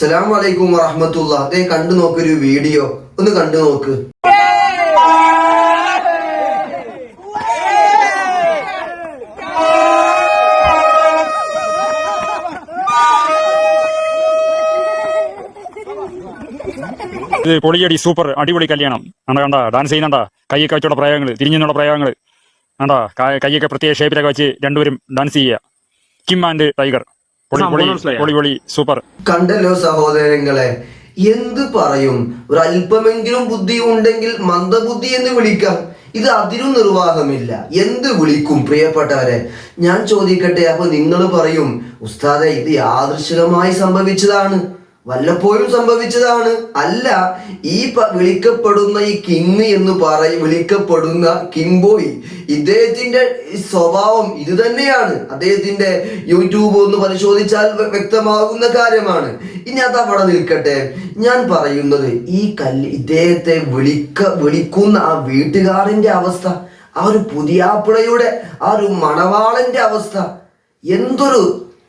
അസ്സലാമു അലൈക്കും വറഹമത്തുള്ള അതേ കണ്ടു നോക്കൊരു വീഡിയോ. ഒന്ന് കണ്ടു നോക്ക്. ഇത് പൊളിയടി സൂപ്പർ അടിപൊളി കല്യാണം. കണ്ട കണ്ട? ഡാൻസ് ചെയ്യുന്നുണ്ട? കൈയൊക്കെ വെച്ചുള്ള പ്രയോഗങ്ങൾ തിരിഞ്ഞുള്ള പ്രയോഗങ്ങൾ കണ്ട? കൈയൊക്കെ പ്രത്യേക ഷേപ്പിലൊക്കെ വെച്ച് രണ്ടുപേരും ഡാൻസ് ചെയ്യുക. Kim and Tiger super. കണ്ടല്ലോ സഹോദരങ്ങളെ എന്ത് പറയും? ഒരു അല്പമെങ്കിലും ബുദ്ധി ഉണ്ടെങ്കിൽ മന്ദബുദ്ധി എന്ന് വിളിക്കാം. ഇത് അതിനും നിർവാഹമില്ല. എന്ത് വിളിക്കും പ്രിയപ്പെട്ടവരെ? ഞാൻ ചോദിക്കട്ടെ അപ്പൊ നിങ്ങൾ പറയും ഉസ്താദെ ഇത് യാദൃശികമായി സംഭവിച്ചതാണ്. വല്ലപ്പോഴും സംഭവിച്ചതാണ്. അല്ല ഈ വിളിക്കപ്പെടുന്ന ഈ കിങ് എന്ന് പറയ വിളിക്കപ്പെടുന്ന കിങ് ബോയ് ഇദ്ദേഹത്തിന്റെ സ്വഭാവം ഇത് തന്നെയാണ്. അദ്ദേഹത്തിന്റെ യൂട്യൂബ് ഒന്ന് പരിശോധിച്ചാൽ വ്യക്തമാകുന്ന കാര്യമാണ്. ഇനി അത് അവിടെ നിൽക്കട്ടെ. ഞാൻ പറയുന്നത് ഈ കല്ല് ഇദ്ദേഹത്തെ വിളിക്ക വിളിക്കുന്ന ആ വീട്ടുകാരന്റെ അവസ്ഥ ആ ഒരു പുതിയാപ്പിളയുടെ ആ ഒരു മണവാളന്റെ അവസ്ഥ എന്തൊരു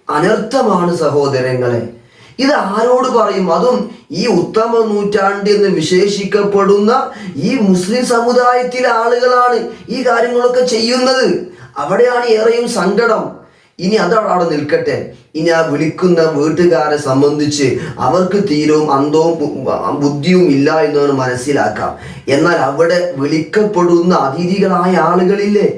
അനർത്ഥമാണ് സഹോദരങ്ങളെ. ഇത് ആരോട് പറയും? അതും ഈ ഉത്തമ നൂറ്റാണ്ട് എന്ന് വിശേഷിക്കപ്പെടുന്ന ഈ മുസ്ലിം സമുദായത്തിലെ ആളുകളാണ് ഈ കാര്യങ്ങളൊക്കെ ചെയ്യുന്നത്. അവിടെയാണ് ഏറെയും സങ്കടം. ഇനി അതവിടെ അവിടെ നിൽക്കട്ടെ. ഇനി ആ വിളിക്കുന്ന വീട്ടുകാരെ സംബന്ധിച്ച് അവർക്ക് തീരവും അന്തവും ബുദ്ധിയും ഇല്ല എന്നാണ് മനസ്സിലാക്കാം. എന്നാൽ അവിടെ വിളിക്കപ്പെടുന്ന അതിഥികളായ ആളുകളില്ലേ?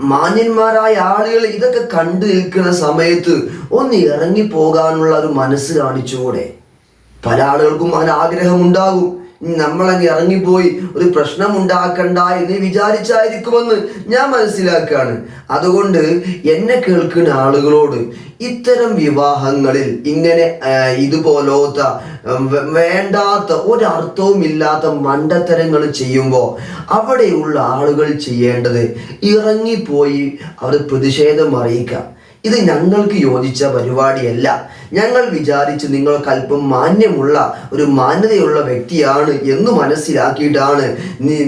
മാന്യന്മാരായ ആളുകൾ ഇതൊക്കെ കണ്ടു നിൽക്കുന്ന സമയത്ത് ഒന്ന് ഇറങ്ങി പോകാനുള്ള ഒരു മനസ്സ് കാണിച്ചുകൂടെ? പല ആളുകൾക്കും അതിന് ആഗ്രഹം ഉണ്ടാകും ഇനി നമ്മളങ്ങ് ഇറങ്ങിപ്പോയി ഒരു പ്രശ്നം ഉണ്ടാക്കണ്ട എന്ന് വിചാരിച്ചായിരിക്കുമെന്ന് ഞാൻ മനസ്സിലാക്കുകയാണ്. അതുകൊണ്ട് എന്നെ കേൾക്കുന്ന ആളുകളോട് ഇത്തരം വിവാഹങ്ങളിൽ ഇങ്ങനെ ഇതുപോലത്തെ വേണ്ടാത്ത ഒരർത്ഥവും ഇല്ലാത്ത മണ്ടത്തരങ്ങൾ ചെയ്യുമ്പോൾ അവിടെയുള്ള ആളുകൾ ചെയ്യേണ്ടത് ഇറങ്ങിപ്പോയി അവർ പ്രതിഷേധം അറിയിക്കാം ഇത് ഞങ്ങൾക്ക് യോജിച്ച പരിപാടിയല്ല. ഞങ്ങൾ വിചാരിച്ച് നിങ്ങൾക്ക് അല്പം മാന്യമുള്ള ഒരു മാന്യതയുള്ള വ്യക്തിയാണ് എന്ന് മനസ്സിലാക്കിയിട്ടാണ്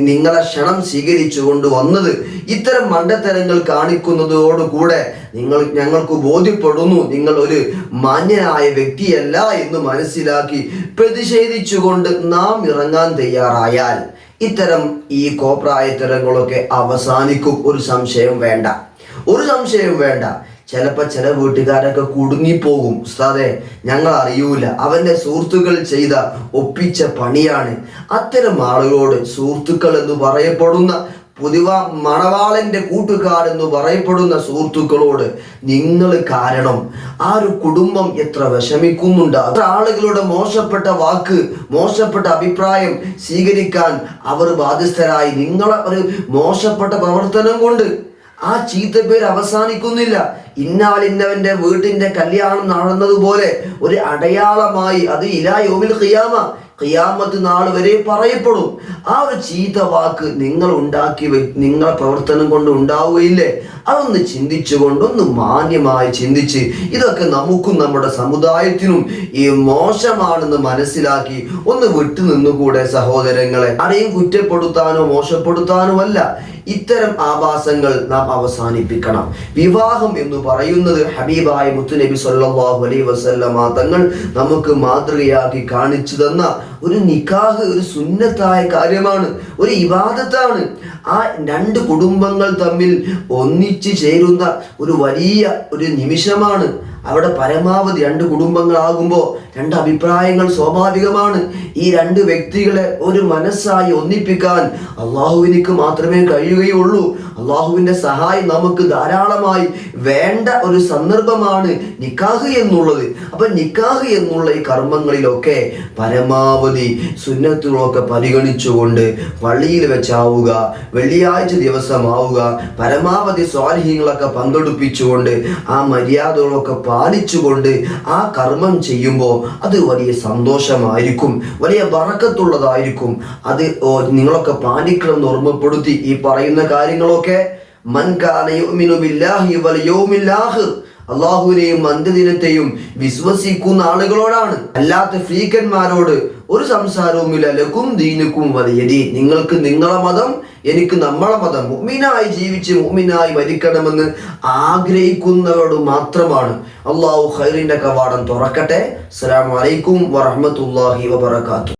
നിങ്ങളെ ക്ഷണം സ്വീകരിച്ചുകൊണ്ട് വന്നത്. ഇത്തരം മണ്ടത്തരങ്ങൾ കാണിക്കുന്നതോടുകൂടെ നിങ്ങൾ ഞങ്ങൾക്ക് ബോധ്യപ്പെടുന്നു നിങ്ങൾ ഒരു മാന്യനായ വ്യക്തിയല്ല എന്ന് മനസ്സിലാക്കി പ്രതിഷേധിച്ചുകൊണ്ട് നാം ഇറങ്ങാൻ തയ്യാറായാൽ ഇത്തരം ഈ കോപ്രായത്തരങ്ങളൊക്കെ അവസാനിക്കും. ഒരു സംശയം വേണ്ട. ഒരു സംശയവും വേണ്ട. ചിലപ്പോ ചില വീട്ടുകാരൊക്കെ കുടുങ്ങിപ്പോകും. ഉസ്താദെ ഞങ്ങൾ അറിയൂല. അവന്റെ സുഹൃത്തുക്കൾ ചെയ്ത ഒപ്പിച്ച പണിയാണ്. അത്തരം ആളുകളോട് സുഹൃത്തുക്കൾ എന്ന് പറയപ്പെടുന്ന പൊതുവ മണവാളന്റെ കൂട്ടുകാരെന്ന് പറയപ്പെടുന്ന സുഹൃത്തുക്കളോട് നിങ്ങൾ കാരണം. ആ ഒരു കുടുംബം എത്ര വിഷമിക്കുന്നുണ്ട്. അത്ര ആളുകളുടെ മോശപ്പെട്ട വാക്ക് മോശപ്പെട്ട അഭിപ്രായം സ്വീകരിക്കാൻ അവർ ബാധ്യസ്ഥരായി. നിങ്ങളെ ഒരു മോശപ്പെട്ട പ്രവർത്തനം കൊണ്ട് ആ ചീത്ത പേര് അവസാനിക്കുന്നില്ല. ഇന്നാലിന്നവന്റെ വീട്ടിന്റെ കല്യാണം നടന്നതുപോലെ ഒരു അടയാളമായി അത് ഇലാ യോമിൽ ഖിയാമ. ഖിയാമത്ത് നാൾ വരെ പറയപ്പെടും. ആ ഒരു ചീത്ത വാക്ക് നിങ്ങൾ ഉണ്ടാക്കി നിങ്ങളെ പ്രവർത്തനം കൊണ്ട് ഉണ്ടാവുകയില്ലേ? അതൊന്ന് ചിന്തിച്ചുകൊണ്ട് ഒന്ന് മാന്യമായി ചിന്തിച്ച് ഇതൊക്കെ നമുക്കും നമ്മുടെ സമുദായത്തിനും ഈ മോശമാണെന്ന് മനസ്സിലാക്കി ഒന്ന് വിട്ടു നിന്നുകൂടെ സഹോദരങ്ങളെ. ആരെയും കുറ്റപ്പെടുത്താനോ മോശപ്പെടുത്താനോ അല്ല ഇത്തരം ആഭാസങ്ങൾ നാം അവസാനിപ്പിക്കണം. വിവാഹം എന്ന് പറയുന്നത് ഹബീബായ മുത്തുനബി സല്ലാഹു അലൈ വസല്ലമ തങ്ങൾ നമുക്ക് മാതൃകയാക്കി കാണിച്ചു തന്ന ഒരു നിക്കാഹ് ഒരു സുന്നത്തായ കാര്യമാണ് ഒരു ഇബാദത്താണ്. ആ രണ്ട് കുടുംബങ്ങൾ തമ്മിൽ ഒന്നിച്ചു ചേരുന്ന ഒരു വലിയ ഒരു നിമിഷമാണ്. അവിടെ പരമാവധി രണ്ട് കുടുംബങ്ങളാകുമ്പോൾ രണ്ട് അഭിപ്രായങ്ങൾ സ്വാഭാവികമാണ്. ഈ രണ്ട് വ്യക്തികളെ ഒരു മനസ്സായി ഒന്നിപ്പിക്കാൻ അള്ളാഹുവിനിക്ക് മാത്രമേ കഴിയുകയുള്ളൂ. അള്ളാഹുവിന്റെ സഹായം നമുക്ക് ധാരാളമായി വേണ്ട ഒരു സന്ദർഭമാണ് നിക്കാഹ് എന്നുള്ളത്. അപ്പൊ നിക്കാഹ് എന്നുള്ള ഈ കർമ്മങ്ങളിലൊക്കെ പരമാവധി സുന്നത്തുകളൊക്കെ പരിഗണിച്ചുകൊണ്ട് പള്ളിയിൽ വെച്ചാവുക വെള്ളിയാഴ്ച ദിവസമാവുക പരമാവധി സ്വാലിഹ്യങ്ങളൊക്കെ പങ്കെടുപ്പിച്ചുകൊണ്ട് ആ മര്യാദകളൊക്കെ പാലിച്ചുകൊണ്ട് ആ കർമ്മം ചെയ്യുമ്പോൾ അത് വലിയ സന്തോഷമായിരിക്കും വലിയ വറക്കത്തുള്ളതായിരിക്കും. അത് നിങ്ങളൊക്കെ പാലിക്കണം എന്ന് ഓർമ്മപ്പെടുത്തി ഈ പറയുന്ന കാര്യങ്ങളൊക്കെ ആഖിർ അള്ളാഹുവിനെയും അന്ത്യദിനത്തെയും വിശ്വസിക്കുന്ന ആളുകളോടാണ്. അല്ലാത്ത ഫ്രീക്കന്മാരോട് ഒരു സംസാരവുമില്ല. ലക്കും ദീനുക്കും വലിയതി നിങ്ങൾക്ക് നിങ്ങളെ മതം എനിക്ക് നമ്മളെ മതം. മുമ്മിനായി ജീവിച്ച് മുമ്മിനായി മരിക്കണമെന്ന് ആഗ്രഹിക്കുന്നവരോട് മാത്രമാണ്. അള്ളാഹു ഖൈറിന്റെ കവാടം തുറക്കട്ടെ. അസ്സലാമു അലൈക്കും വറഹ്മത്തുള്ളാഹി വബറകാതുഹു.